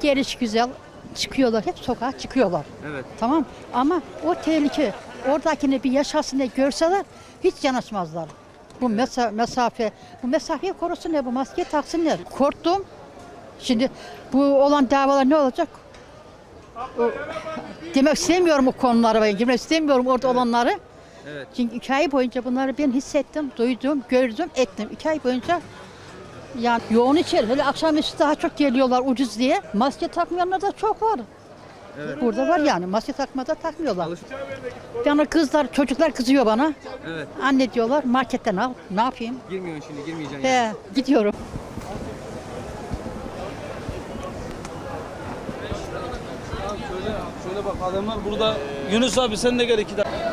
Geliş güzel. Çıkıyorlar. Hep sokağa çıkıyorlar. Evet. Tamam. Ama o tehlike oradakini bir yaşasın diye görseler hiç yanaşmazlar. Bu mesa- mesafe, bu mesafeyi korusun ne bu maske taksınlar. Korktum. Şimdi bu olan davalar ne olacak? O- demek istemiyorum o konuları ben. Demek istemiyorum orada olanları. Evet. Çünkü iki ay boyunca bunları ben hissettim, duydum, gördüm, ettim. İki ay boyunca yani yoğun içeri. Hele akşamüstü daha çok geliyorlar ucuz diye. Maske takmayanlar da çok var. Burada var yani. Maske takmada takmıyorlar. Alış- Yani kızlar, çocuklar kızıyor bana. Evet. Anne diyorlar marketten al. Ne yapayım? Girmiyorsun şimdi girmeyeceksin yani. He, gidiyorum. Şöyle bak adamlar burada. Yunus abi sen de gel iki dakika.